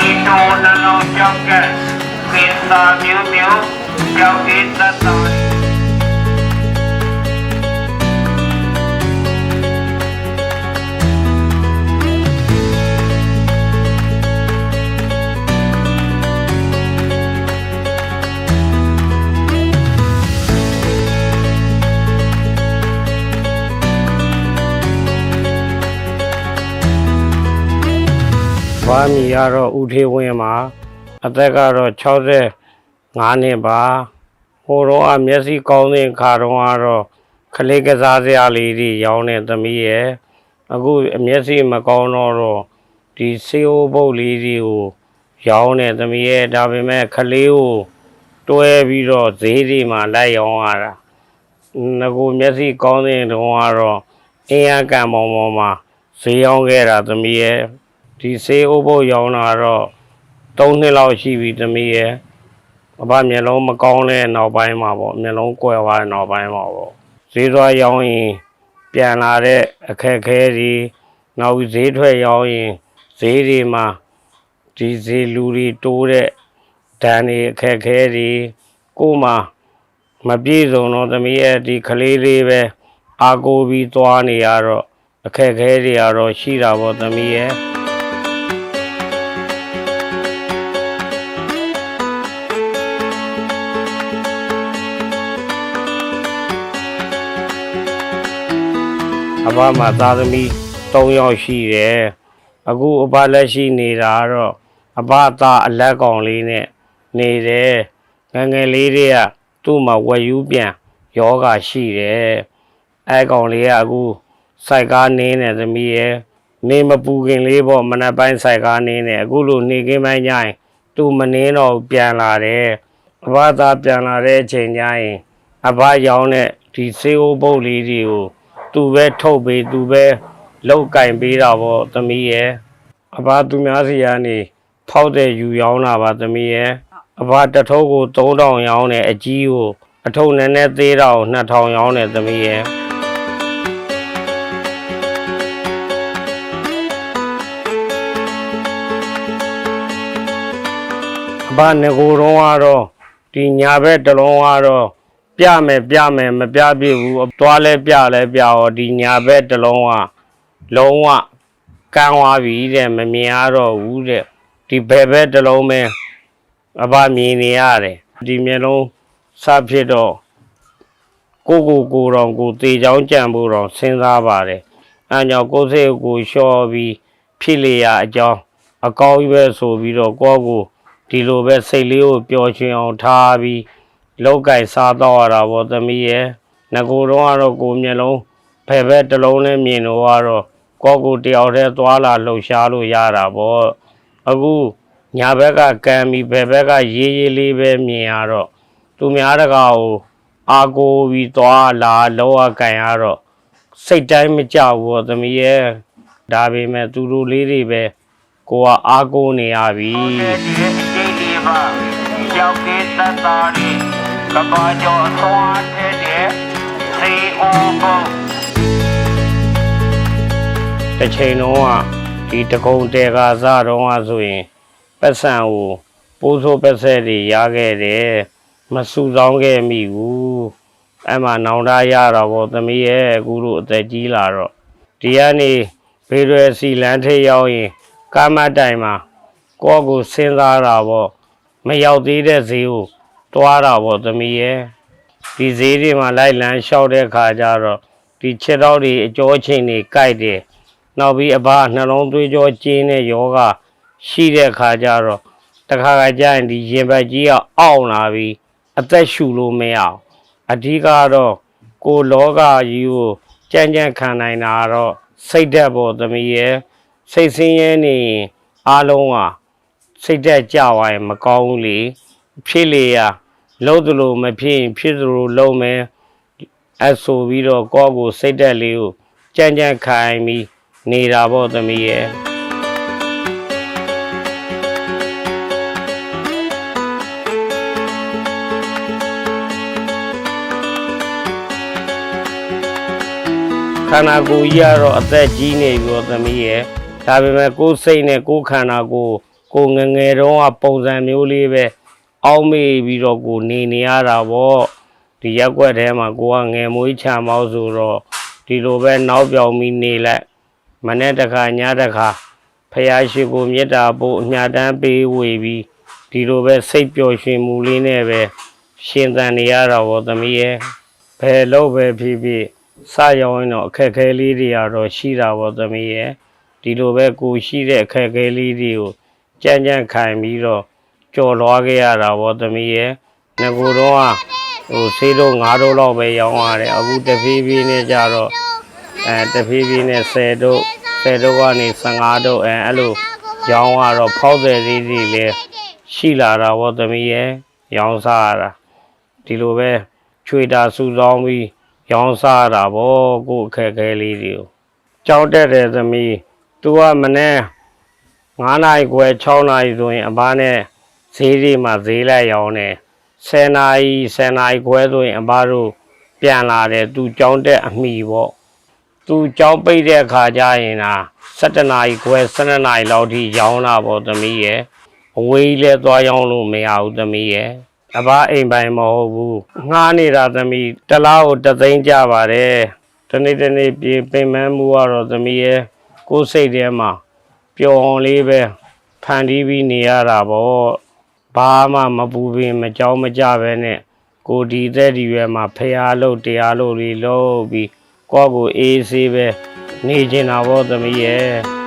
ီတိုနှလုံးကြောက်ကကင်းသာမျိုးမျိုး ကြောက်ကင်းသတ်တော်။ဘာမီကတော့ဦးထေးဝင်းမှာအသက်ကတော့65နှစ်ပါ။ဟိုတော့အမျက်စိကောင်းတဲ့ခါတော့ကတော့ခလေးကစားစရာလေးတွေရောင်းတဲ့သမီးရဲ့အခုအမျက်စိမကောင်းတော့တော့ဒီစေအိုးပုတ်လေးတွေကိုရောင်းတဲ့သမီးရဲ့ဒါပေမဲ့ခလေးကိုတွဲပြီးတော့ဈေးတွေမှာလိုက်ရောင်းရတာ။ငကိုမျက်စိကောင်းတဲ့တုန်းကတော့အင်းရကံပေါ်ပေါ်မှာဈေးရောင်းခဲ့တာသမီးရဲ့ ဒီဆေးဥပုပ်ရောင်းတာတော့၃နှစ်လောက်ရှိပြီသမီးရဲ့အဘမျက်လုံးမကောင်းတဲ့နောက်ပိုင်းမှာပေါ့မျက်လုံးကွယ်သွားတဲ့နောက်ပိုင်းမှာပေါ့ဈေးသွားရောင်းရင်ပြန်လာတဲ့အခက်အခဲတွေနောက်ပြီးဈေးထွက်ရောင်းရင်ဈေးတွေမှာဒီဈေးလူတွေတိုးတဲ့ဒဏ်တွေအခက်အခဲတွေကိုယ်မှမပြည့်စုံတော့သမီးရဲ့ဒီကလေးလေးပဲအာကိုပြီးသွားနေရတော့အခက်အခဲတွေကတော့ရှိတာပေါ့သမီးရဲ့ အဘမှာသားသမီး3ယောက်ရှိတယ်အခုအဘလက်ရှိနေတာကတော့အဘသားအလက်ကောင်လေးနဲ့နေတယ်ငယ်ငယ်လေးတွေကသူ့မှာဝက်ယူးပြန်ယောဂရှိတယ်အဲကောင်လေးကအခုစိုက်ကားနင်းနေသမီးရဲ့နေမပူခင်လေးပေါ့မနက်ပိုင်းစိုက်ကားနင်းနေအခုလိုနေခင်းပိုင်းကျရင်သူမနင်းတော့ပြန်လာတယ်အဘသားပြန်လာတဲ့အချိန်ကျရင်အဘရောင်းတဲ့ဒီစေအိုးပုတ်လေးတွေကို သူပဲထုတ်ပေးသူပဲလောက်ကင်ပေးတာပေါ့သမီးရဲ့အဘသူများစီကနေဖောက်တဲ့ယူရောင်းတာပါသမီးရဲ့အဘတစ်ထုပ်ကို3000ရောင်းတယ်အကြီးကိုအထုပ်နည်းနည်းသေးတာကို2000ရောင်းတယ်သမီးရဲ့အဘငကိုတော့ကတော့ဒီညာဘက်တစ်လုံးကတော့ ပြမယ်ပြမယ်မပြပြဘူးသွားလဲပြလဲပြတော့ဒီညာဘက်တစ်လုံးကလုံးဝကန်းသွားပြီတဲ့မမြင်ရတော့ဘူးတဲ့ဒီဘက်ဘက်တစ်လုံးပဲအဘမြင်နေရတယ်ဒီမျက်လုံးစဖြစ်တော့ကိုကိုကိုတော်ကိုတေချောင်းကြံဖို့တော့စဉ်းစားပါတယ်အဲကြောင့်ကိုယ်စိတ်ကိုလျှော်ပြီးဖြစ်လေရအကြောင်းအကောင်းကြီးပဲဆိုပြီးတော့ကိုယ့်ကိုဒီလိုပဲစိတ်လေးကိုပျော်ရွှင်အောင်ထားပြီး လောက်ကင်စားတော့ရတာဗောသမီးရဲ့ငကိုတော့ကတော့ကိုမျက်လုံးဖယ်ဘက်တစ်လုံးနဲ့မြင်တော့ကတော့ကိုကိုတယောက်တည်းသွားလာလှုပ်ရှားလို့ရတာဗောအခုညာဘက်ကကံပြီးဘယ်ဘက်ကရေးရေးလေးပဲမြင်ရတော့သူများတကာကိုအာကိုပြီးသွားလာလောကင်ရတော့စိတ်တိုင်းမကြဘူးဗောသမီးရဲ့ဒါပေမဲ့သူတို့လေးတွေပဲကိုကအာကိုနေရပြီဒီအကျိတ်ဒီပါကြောက်ကင်းသတ်တော်ဒီ ကဘာကျော်သွားတဲ့တဲ့စီအိုဘုံတစ်ချိန်လုံးကဒီတကုံတဲကာစတော့ကဆိုရင်ပတ်စံကိုပိုးဆိုးပတ်ဆက်တွေရခဲ့တယ်မဆူဆောင်ခဲ့မိဘူးအဲ့မှာနောင်တရတော့ဗောသမီးရဲ့အခုတို့အသက်ကြီးလာတော့ဒီကနေဘေးရွယ်စီလန်းထိပ်ရောက်ရင်ကာမတ်တိုင်မှာကိုယ့်ကိုစဉ်းစားတာဗောမရောက်သေးတဲ့ဈေးကို တွားတာဗောသမီးရဲ့ဒီဈေးတွေမှာလိုက်လန်းလျှောက်တဲ့ခါကျတော့ဒီခြေတော့တွေအကျော်ချင်းတွေကြိုက်တယ်နောက်ပြီးအဘနှလုံးသွေးကြောကျင်းတဲ့ယောဂရှိတဲ့ခါကျတော့တခါခါကျရင်ဒီရင်ဘတ်ကြီးကအောင့်လာပြီးအသက်ရှူလို့မရအောင်အဓိကတော့ကိုယ်လောကကြီးကိုကြမ်းကြမ်းခံနိုင်တာကတော့စိတ်ဓာတ်ပေါ်သမီးရဲ့စိတ်ဆင်းရဲနေရင်အားလုံးကစိတ်ဓာတ်ကြသွားရင်မကောင်းဘူးလေဖြစ်လေရ လုံးသလိုမဖြစ်ရင်ဖြစ်သလိုလုံးမယ်အဆိုပြီးတော့ကိုယ့်ကိုစိတ်ဓာတ်လေးကိုကြမ်းကြမ်းခိုင်ပြီးနေတာပေါ့သမီးရဲ့ခန္ဓာကိုယ်ကြီးကတော့အသက်ကြီးနေပြီပေါ့သမီးရဲ့ဒါပေမဲ့ကိုယ်စိတ်နဲ့ကိုယ်ခန္ဓာကိုယ်ကိုငယ်ငယ်တုန်းကပုံစံမျိုးလေးပဲ အောက်မေ့ပြီးတော့ကိုနေနေရတာပေါ့ဒီရက်ွက်ထဲမှာကိုကငယ်မွေးချမောက်ဆိုတော့ဒီလိုပဲနောက်ပြောင်ပြီးနေလိုက်မနေ့တခါညတခါဖះရှိကိုမေတ္တာပို့အမြတ်တမ်းပေးဝေပြီးဒီလိုပဲစိတ်ပျော်ရွှင်မှုလေးနဲ့ပဲရှင်သန်နေရတာပေါ့သမီးရဲ့ဘယ်လို့ပဲဖြစ်ဖြစ်စရောက်ရင်တော့အခက်အခဲလေးတွေကတော့ရှိတာပေါ့သမီးရဲ့ဒီလိုပဲကိုရှိတဲ့အခက်အခဲလေးတွေကိုကြမ်းကြမ်းခံပြီးတော့ ကြော်လွားခဲ့ရတာဗောသမီးရဲ့ငကိုတော့ကဟိုဆေးတော့9တော့လောက်ပဲရောင်းရတယ်အခုတဖြည်းဖြည်းနဲ့ကြတော့အဲတဖြည်းဖြည်းနဲ့10တော့10တော့ကနေ15တော့အဲအဲ့လိုရောင်းရတော့ဖောက်တယ်လေးတွေလည်းရှိလာတာဗောသမီးရဲ့ရောင်းစားရတာဒီလိုပဲချွေတာစုဆောင်းပြီးရောင်းစားရတာဗောကိုယ့်အခက်အခဲလေးတွေကိုကြောက်တက်တဲ့သမီး तू ကမနေ့9နာရီခွဲ6နာရီဆိုရင်အဘနဲ့ ဈေးတွေမှာဈေးလိုက်ရောင်းတယ်10နာရီ10နာရီခွဲဆိုရင်အဘတို့ပြန်လာတယ် तू ကြောင်းတက်အမိပေါ့ तू ကြောင်းပိတ်တဲ့အခါကျရင်လား17နာရီခွဲ12နာရီလောက်ထိရောင်းတာပေါ့သမီးရဲ့အဝေးလဲသွားရောင်းလို့မရဘူးသမီးရဲ့အဘအိမ်ပိုင်မဟုတ်ဘူးငှားနေတာသမီးတစ်လားကိုတစ်သိန်းကြပါတယ်တနေ့တနေ့ပြေပင်ပန်းမှုကတော့သမီးရဲ့ကိုယ်စိတ်ထဲမှာပျော်အောင်လေးပဲဖန်တီးပြီးနေရတာပေါ့ ဘာမှမပူပင်မကြောက်မကြပဲနဲ့ကိုဒီသက်ဒီရွယ်မှာဖះလို့တရားလို့လေးလို့ပြီးကိုယ့်ကိုအေးဆေးပဲနေကျင်တာပေါ့သမီးရဲ့